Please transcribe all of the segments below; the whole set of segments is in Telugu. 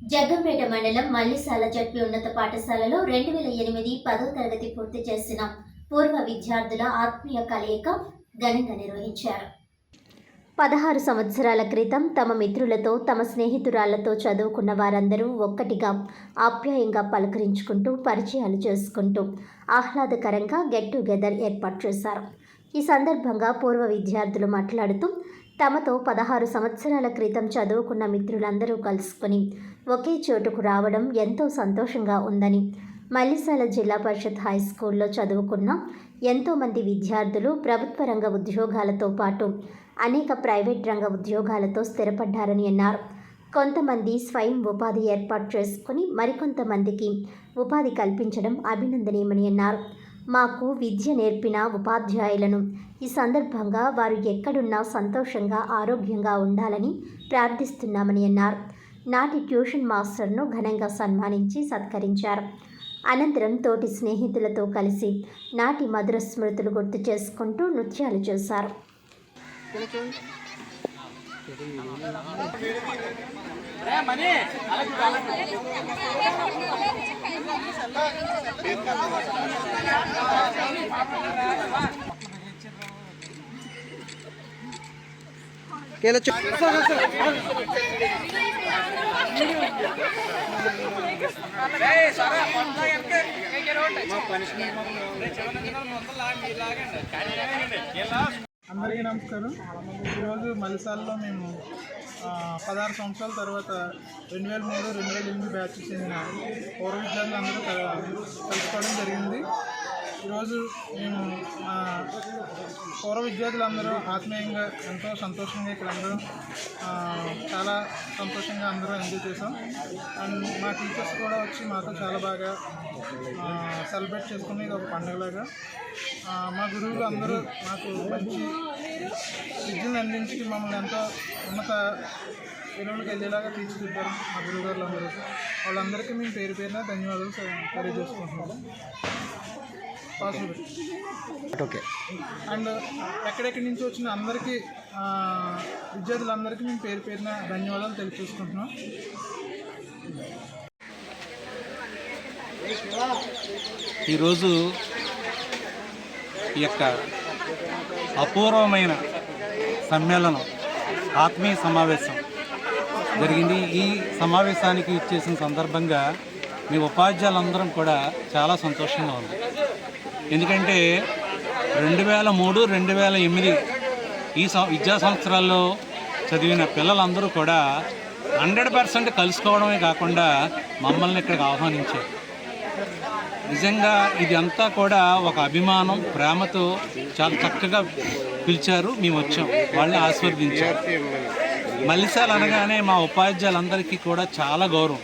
జగ్గంపేట మండలం మల్లిసాల జడ్పీ ఉన్నత పాఠశాలలో రెండు వేల ఎనిమిది పదో తరగతి పూర్తి చేసిన పూర్వ విద్యార్థుల ఆత్మీయ కలయిక ఘనంగా నిర్వహించారు. పదహారు సంవత్సరాల క్రితం తమ మిత్రులతో తమ స్నేహితురాళ్ళతో చదువుకున్న వారందరూ ఒక్కటిగా ఆప్యాయంగా పలకరించుకుంటూ పరిచయాలు చేసుకుంటూ ఆహ్లాదకరంగా గెట్ టుగెదర్ ఏర్పాటు చేశారు. ఈ సందర్భంగా పూర్వ విద్యార్థులు మాట్లాడుతూ తమతో పదహారు సంవత్సరాల క్రితం చదువుకున్న మిత్రులందరూ కలుసుకొని ఒకే చోటుకు రావడం ఎంతో సంతోషంగా ఉందని మల్లిసాల జిల్లా పరిషత్ హై స్కూల్లో చదువుకున్న ఎంతోమంది విద్యార్థులు ప్రభుత్వ రంగ ఉద్యోగాలతో పాటు అనేక ప్రైవేట్ రంగ ఉద్యోగాలతో స్థిరపడ్డారని అన్నారు. కొంతమంది స్వయం ఉపాధి ఏర్పాటు చేసుకుని మరికొంతమందికి ఉపాధి కల్పించడం అభినందనీయమని అన్నారు. మాకు విద్య నేర్పిన ఉపాధ్యాయులను ఈ సందర్భంగా వారు ఎక్కడున్నా సంతోషంగా ఆరోగ్యంగా ఉండాలని ప్రార్థిస్తున్నామని అన్నారు. నాటి ట్యూషన్ మాస్టర్ను ఘనంగా సన్మానించి సత్కరించారు. అనంతరం తోటి స్నేహితులతో కలిసి నాటి మధుర స్మృతులు గుర్తు చేసుకుంటూ నృత్యాలు చేశారు. కేలా అందరికీ నమస్కారం. ఈరోజు మలిసాల్లో మేము పదహారు సంవత్సరాల తర్వాత రెండు వేల మూడు రెండు వేల ఎనిమిది బ్యాచ్ చెందిన పూర్వ విద్యార్థులు అందరూ కలుసుకోవడం జరిగింది. ఈరోజు మేము మా పూర్వ విద్యార్థులందరూ ఆత్మీయంగా ఎంతో సంతోషంగా ఇక్కడ అందరూ చాలా సంతోషంగా అందరూ ఎంజాయ్ చేసాం అండ్ మా టీచర్స్ కూడా వచ్చి మాతో చాలా బాగా సెలబ్రేట్ చేసుకునేది ఇది ఒక పండుగలాగా. మా గురువులు అందరూ మాకు మంచి విద్యను అందించి మమ్మల్ని ఎంతో ఉన్నత విలువలకు వెళ్ళేలాగా తీర్చిదిద్దారు మా గురువు గారులు అందరూ వాళ్ళందరికీ మేము పేరు పేరున ధన్యవాదాలు తెలియజేసుకుంటున్నాము పాసిబుల్ ఓకే అండ్ ఎక్కడెక్కడి నుంచి వచ్చిన అందరికీ ఆ, విద్యార్థులందరికీ మేము పేరు పేరున ధన్యవాదాలు తెలియజేసుకుంటున్నాం. ఈరోజు ఈ యొక్క అపూర్వమైన సమ్మేళనం ఆత్మీయ సమావేశం జరిగింది. ఈ సమావేశానికి ఇచ్చేసిన సందర్భంగా మీ ఉపాధ్యాయులందరం కూడా చాలా సంతోషంగా ఉంది ఎందుకంటే రెండు వేల మూడు రెండు వేల ఎనిమిది ఈ సం విద్యా సంవత్సరాల్లో చదివిన పిల్లలందరూ కూడా హండ్రెడ్ పర్సెంట్ కలుసుకోవడమే కాకుండా మమ్మల్ని ఇక్కడికి ఆహ్వానించారు. నిజంగా ఇది అంతా కూడా ఒక అభిమానం ప్రేమతో చాలా చక్కగా పిలిచారు. మేము వచ్చాం. వాళ్ళని ఆస్వాదించారు మల్లిసాలు అనగానే మా ఉపాధ్యాయులందరికీ కూడా చాలా గౌరవం.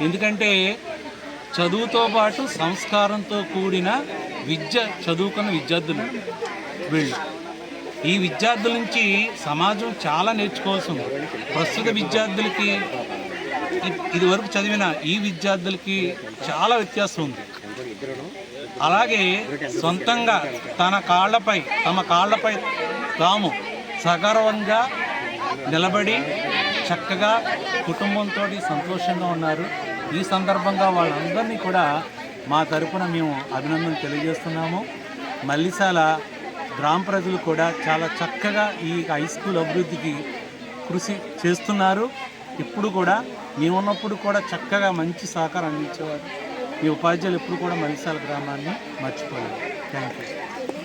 ఎందుకంటే చదువుతో పాటు సంస్కారంతో కూడిన విద్య చదువుకున్న విద్యార్థులు. వీళ్ళు. ఈ విద్యార్థుల నుంచి సమాజం చాలా నేర్చుకోవాల్సి ఉంది. ప్రస్తుత విద్యార్థులకి ఇదివరకు చదివిన ఈ విద్యార్థులకి చాలా వ్యత్యాసం ఉంది. అలాగే సొంతంగా తన కాళ్ళపై తమ కాళ్ళపై తాము సగర్వంగా నిలబడి చక్కగా కుటుంబంతో సంతోషంగా ఉన్నారు. ఈ సందర్భంగా వాళ్ళందరినీ కూడా మా తరపున మేము అభినందన తెలియజేస్తున్నాము. మల్లిసాల గ్రామ ప్రజలు కూడా చాలా చక్కగా ఈ హై స్కూల్ అభివృద్ధికి కృషి చేస్తున్నారు. ఇప్పుడు కూడా మేమున్నప్పుడు కూడా చక్కగా మంచి సహకారం అందించేవారు. మీ ఉపాధ్యాయులు ఎప్పుడు కూడా మలిసాల గ్రామాన్ని మర్చిపోలేదు. Thank you